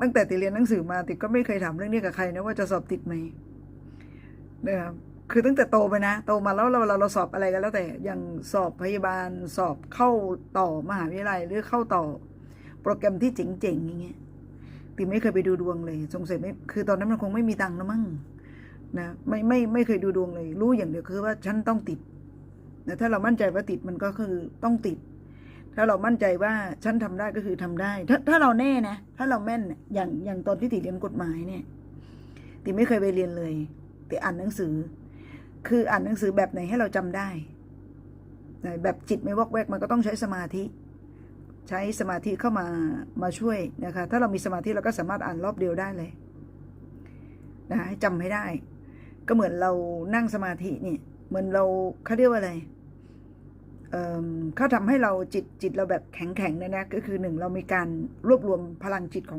ตั้งแต่ติเรียนหนังสือมาติก็ไม่เคยถามเรื่องนี้กับใครนะว่าจะสอบติดไหมนะครับคือตั้งแต่โตไปนะ โตมาแล้วเราเราเราสอบอะไรกันแล้วแต่อย่างสอบพยาบาลสอบเข้าต่อมหาวิทยาลัยหรือเข้าต่อ โปรแกรมที่เจ๋งๆอย่างเงี้ยติไม่เคยไปดูดวงเลยสงสัยไม่คือตอนนั้นมันคงไม่มีตังค์แล้วมั้งนะไม่ไม่ไม่เคยดูดวงเลย รู้อย่างเดียวคือว่าฉันต้องติดนะถ้าเรามั่นใจว่าติดมันก็คือต้องติด ถ้าเรามั่นใจว่าฉันทำได้ก็คือทำได้ ถ้าถ้าเราแน่นะ ถ้าเราแม่นอย่างอย่างตอนที่ติเรียนกฎหมายเนี่ยติไม่เคยไปเรียนเลยติอ่านหนังสือ คืออ่านหนังสือแบบไหนให้เราจำได้แบบจิตไม่วอกแวกมันก็ต้องใช้สมาธิ ใช้สมาธิเข้ามามาช่วยนะคะ ถ้าเรามีสมาธิเราก็สามารถอ่านรอบเดียวได้เลยนะคะให้จำให้ได้ ก็เหมือนเรานั่งสมาธินี่เหมือนเราเขาเรียกว่าอะไร เขาทำให้เราจิตจิตเราแบบแข็งแข็งเนี่ยนะก็คือหนึ่งเรามีการรวบรวมพลังจิตของ